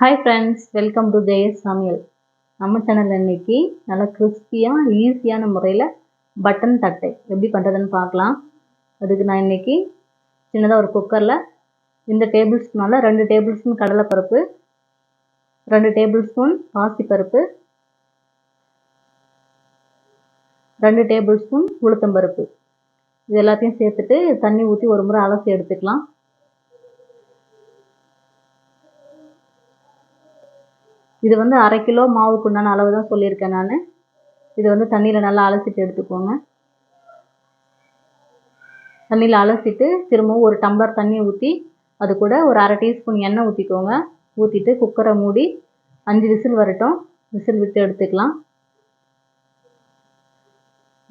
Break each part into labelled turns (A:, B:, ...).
A: Hi friends welcome to Jeyas சமையல் நம்ம சேனலில் இன்னைக்கு நல்லா கிறிஸ்பியாக ஈஸியான முறையில் பட்டன் தட்டை. எப்படி பண்ணுறதுன்னு பார்க்கலாம். அதுக்கு நான் இன்னைக்கு சின்னதாக ஒரு குக்கரில் இந்த டேபிள் ஸ்பூனால் ரெண்டு டேபிள் ஸ்பூன் கடலைப்பருப்பு ரெண்டு டேபிள் ஸ்பூன் பாசிப்பருப்பு ரெண்டு டேபிள் ஸ்பூன் உளுத்தம்பருப்பு. இது எல்லாத்தையும் சேர்த்துட்டு தண்ணி ஊற்றி ஒரு முறை அலசி எடுத்துக்கலாம். இது வந்து அரை கிலோ மாவுக்கு உண்டான அளவு தான் சொல்லியிருக்கேன் நான். இது வந்து தண்ணியில் நல்லா அலசிட்டு எடுத்துக்கோங்க. தண்ணியில் அலசிட்டு திரும்பவும் ஒரு டம்ளர் தண்ணி ஊற்றி அது கூட ஒரு அரை டீஸ்பூன் எண்ணெய் ஊற்றிக்கோங்க ஊற்றிட்டு குக்கரை மூடி அஞ்சு விசில் வரட்டும். விசில் விட்டு எடுத்துக்கலாம்.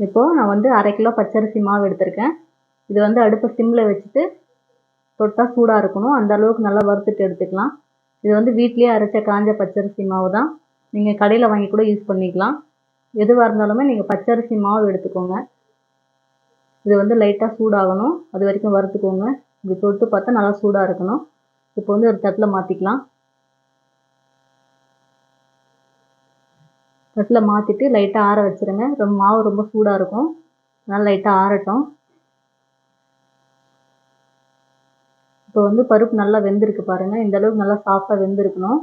A: இப்போது நான் வந்து அரை கிலோ பச்சரிசி மாவு எடுத்திருக்கேன். இது வந்து அடுப்பை சிம்மில் வச்சுட்டு தொட்டால் சூடாக இருக்கணும். அந்த அளவுக்கு நல்லா வறுத்துட்டு எடுத்துக்கலாம். இது வந்து வீட்லேயே அரைச்ச காஞ்ச பச்சரிசி மாவு தான். நீங்கள் கடையில் வாங்கி கூட யூஸ் பண்ணிக்கலாம். எதுவாக இருந்தாலுமே நீங்கள் பச்சரிசி மாவு எடுத்துக்கோங்க. இது வந்து லைட்டாக சூடாகணும். அது வரைக்கும் வறுத்துக்கோங்க. இப்படி தொட்டு பார்த்தா நல்லா சூடாக இருக்கணும். இப்போ வந்து ஒரு தட்டில் மாற்றிக்கலாம் தட்டில் மாற்றிட்டு லைட்டாக ஆற வச்சுருங்க. ரொம்ப மாவு ரொம்ப சூடாக இருக்கும். அதனால் லைட்டாக ஆறட்டும். இப்போ வந்து பருப்பு நல்லா வெந்திருக்கு பாருங்கள் இந்த அளவுக்கு நல்லா சாஃப்டாக வெந்திருக்கணும்.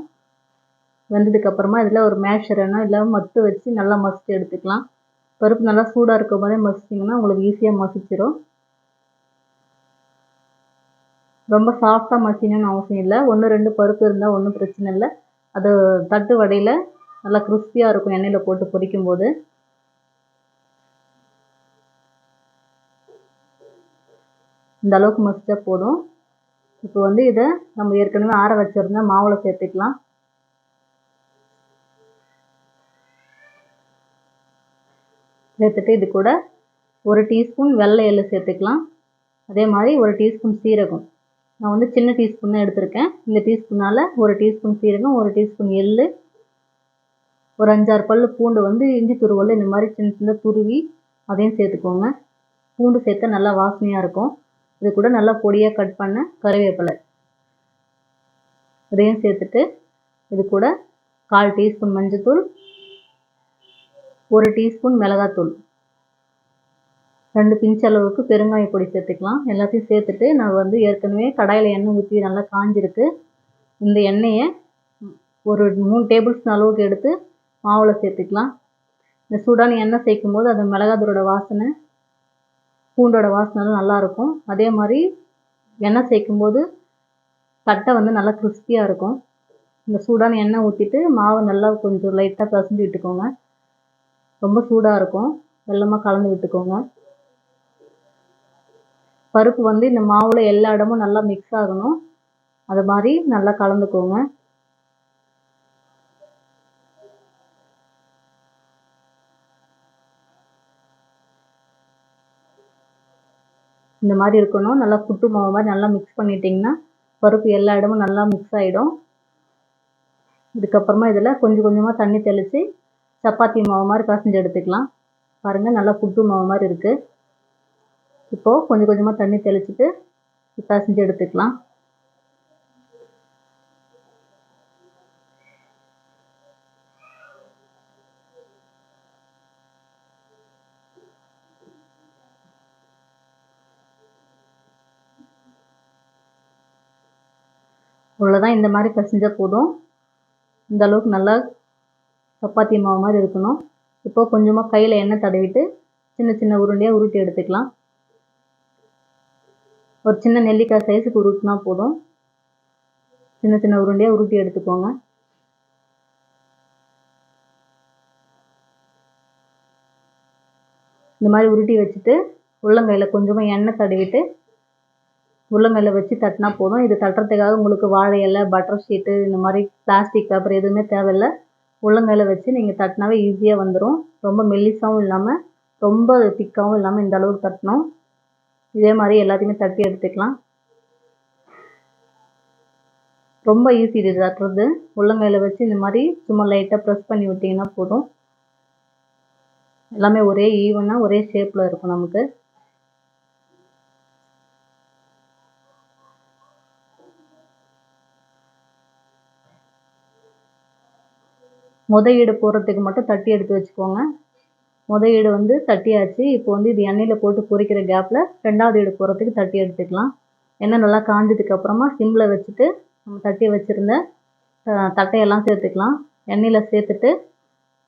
A: வெந்ததுக்கப்புறமா இதில் ஒரு மேஷரனோ இல்லை மத்து வச்சு நல்லா மசித்து எடுத்துக்கலாம். பருப்பு நல்லா சூடாக இருக்கும் போதே மசிச்சிங்கன்னா உங்களுக்கு ஈஸியாக மசிச்சிடும் ரொம்ப சாஃப்டாக மசிக்கணும்னு அவசியம் இல்லை. ஒன்று ரெண்டு பருப்பு இருந்தால் ஒன்றும் பிரச்சனை இல்லை. அது தட்டு வடையில் நல்லா கிறிஸ்பியாக இருக்கும் எண்ணெயில் போட்டு பொரிக்கும் போது இந்த அளவுக்கு மசித்தா போதும். இப்போ வந்து இதை நம்ம ஏற்கனவே ஆற வச்சிருந்த மாவில் சேர்த்துக்கலாம். சேர்த்துட்டு இது கூட ஒரு டீஸ்பூன் வெள்ளை எள்ளு சேர்த்துக்கலாம். அதே மாதிரி ஒரு டீஸ்பூன் சீரகம். நான் வந்து சின்ன டீஸ்பூன் தான் எடுத்திருக்கேன். இந்த டீஸ்பூனால் ஒரு டீஸ்பூன் சீரகம் ஒரு டீஸ்பூன் எள்ளு ஒரு அஞ்சாறு பல் பூண்டு வந்து இஞ்சி துருவல் இந்த மாதிரி சின்ன சின்ன துருவி அதையும் சேர்த்துக்கோங்க. பூண்டு சேர்த்தா நல்லா வாசனையாக இருக்கும். இது கூட நல்லா பொடியாக கட் பண்ண கருவேப்பிலை. இதையும் சேர்த்துட்டு இது கூட கால் டீஸ்பூன் மஞ்சத்தூள் ஒரு டீஸ்பூன் மிளகாத்தூள். ரெண்டு பிஞ்ச் அளவுக்கு பெருங்காய பொடி சேர்த்துக்கலாம். எல்லாத்தையும் சேர்த்துட்டு நான் வந்து ஏற்கனவே கடாயில் எண்ணெய் ஊற்றி நல்லா காஞ்சிருக்கு. இந்த எண்ணெயை ஒரு மூணு டேபிள் ஸ்பூன் அளவுக்கு எடுத்து மாவில் சேர்த்துக்கலாம். இந்த சூடான எண்ணெய் சேர்க்கும் போது அது மிளகாத்தூளோட வாசனை பூண்டோட வாசனைலாம் நல்லாயிருக்கும். அதே மாதிரி எண்ணெய் சேர்க்கும்போது தட்டை வந்து நல்லா கிறிஸ்பியாக இருக்கும். இந்த சூடான எண்ணெய் ஊற்றிட்டு மாவை நல்லா கொஞ்சம் லைட்டாக பசஞ்சு விட்டுக்கோங்க. ரொம்ப சூடாக இருக்கும். வெள்ளமாக கலந்து விட்டுக்கோங்க. பருப்பு வந்து இந்த மாவில் எல்லா இடமும் நல்லா மிக்ஸ் ஆகணும். அது மாதிரி நல்லா கலந்துக்கோங்க. இந்த மாதிரி இருக்கணும். நல்லா புட்டு மாவு மாதிரி நல்லா மிக்ஸ் பண்ணிட்டிங்கன்னா பருப்பு எல்லா இடமும் நல்லா மிக்ஸ் ஆகிடும் இதுக்கப்புறமா இதில் கொஞ்சம் கொஞ்சமாக தண்ணி தெளித்து சப்பாத்தி மாவு மாதிரி பசஞ்சு எடுத்துக்கலாம். பாருங்கள் நல்லா புட்டு மாவு மாதிரி இருக்குது இப்போது கொஞ்சம் கொஞ்சமாக தண்ணி தெளிச்சிட்டு பசஞ்சு எடுத்துக்கலாம். அவ்வளோதான் இந்த மாதிரி பிசைஞ்சால் போதும். இந்த அளவுக்கு நல்லா சப்பாத்தி மாவு மாதிரி இருக்கணும். இப்போ கொஞ்சமாக கையில் எண்ணெய் தடவிட்டு சின்ன சின்ன உருண்டையாக உருட்டி எடுத்துக்கலாம். ஒரு சின்ன நெல்லிக்காய் சைஸுக்கு உருட்டினா போதும். சின்ன சின்ன உருண்டையாக உருட்டி எடுத்துக்கோங்க. இந்த மாதிரி உருட்டி வச்சுட்டு உள்ளங்கையில் கொஞ்சமாக எண்ணெய் தடவிட்டு உள்ளங்கையில் வச்சு தட்டினா போதும். இது தட்டுறதுக்காக உங்களுக்கு வாழை இலை பட்டர் ஷீட்டு இந்த மாதிரி பிளாஸ்டிக் பேப்பர் எதுவுமே தேவையில்லை. உள்ளங்கையில் வச்சு நீங்கள் தட்டினாவே ஈஸியாக வந்துடும் ரொம்ப மெல்லிசாகவும் இல்லாமல் ரொம்ப திக்காகவும் இல்லாமல் இந்த அளவுக்கு தட்டணும். இதே மாதிரி எல்லாத்தையுமே தட்டி எடுத்துக்கலாம். ரொம்ப ஈஸி இது தட்டுறது. உள்ளங்கையில் வச்சு இந்த மாதிரி சும்மா லைட்டாக ப்ரெஸ் பண்ணி விட்டிங்கன்னா போதும். எல்லாமே ஒரே ஈவனாக ஒரே ஷேப்பில் இருக்கும் நமக்கு. முத ஈடு போடுறதுக்கு மட்டும் தட்டி எடுத்து வச்சுக்கோங்க. முத ஈடு வந்து தட்டியாச்சு. இப்போ வந்து இது எண்ணெயில் போட்டு பொரிக்கிற கேப்பில் ரெண்டாவது ஈடு போடுறதுக்கு தட்டி எடுத்துக்கலாம். எண்ணெய் நல்லா காஞ்சதுக்கு அப்புறமா சிம்மில் வச்சுட்டு நம்ம தட்டி வச்சுருந்த தட்டையெல்லாம் சேர்த்துக்கலாம். எண்ணெயில் சேர்த்துட்டு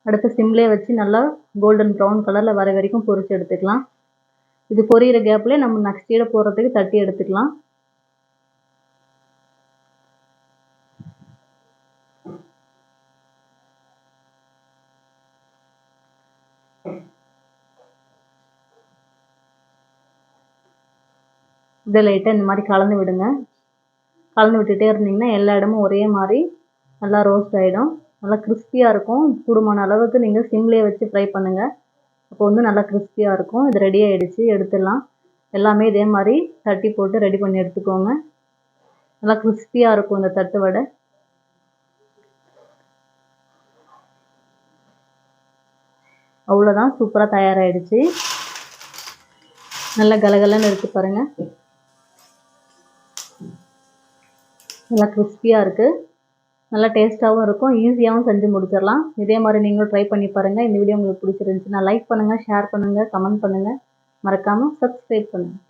A: அடுத்து சிம்லேயே வச்சு நல்லா கோல்டன் ப்ரௌன் கலரில் வர வரைக்கும் பொரித்து எடுத்துக்கலாம். இது பொரியிற கேப்லேயே நம்ம நெக்ஸ்ட் ஈடு போடுறதுக்கு தட்டி எடுத்துக்கலாம். இதை லைட்டாக இந்த மாதிரி கலந்து விடுங்க. கலந்து விட்டுட்டே இருந்தீங்கன்னா எல்லா இடமும் ஒரே மாதிரி நல்லா ரோஸ்ட் ஆகிடும் நல்லா கிறிஸ்பியாக இருக்கும். கூடுமான அளவுக்கு நீங்கள் சிம்லேயே வச்சு ஃப்ரை பண்ணுங்கள் அப்போ வந்து நல்லா கிறிஸ்பியாக இருக்கும். இது ரெடி ஆகிடுச்சு எடுத்துடலாம். எல்லாமே இதே மாதிரி தட்டி போட்டு ரெடி பண்ணி எடுத்துக்கோங்க. நல்லா கிறிஸ்பியாக இருக்கும் இந்த தட்டு வடை. அவ்வளோதான் சூப்பராக தயாராகிடுச்சு நல்லா கலகலன்னு எடுத்து பாருங்கள் நல்லா கிறிஸ்பியாக இருக்குது நல்லா டேஸ்ட்டாகவும் இருக்கும். ஈஸியாகவும் செஞ்சு முடிச்சிடலாம். இதே மாதிரி நீங்களும் ட்ரை பண்ணி பாருங்கள் இந்த வீடியோ உங்களுக்கு பிடிச்சிருந்துச்சுன்னா லைக் பண்ணுங்கள் ஷேர் பண்ணுங்கள் கமெண்ட் பண்ணுங்கள் மறக்காமல் சப்ஸ்கிரைப் பண்ணுங்கள்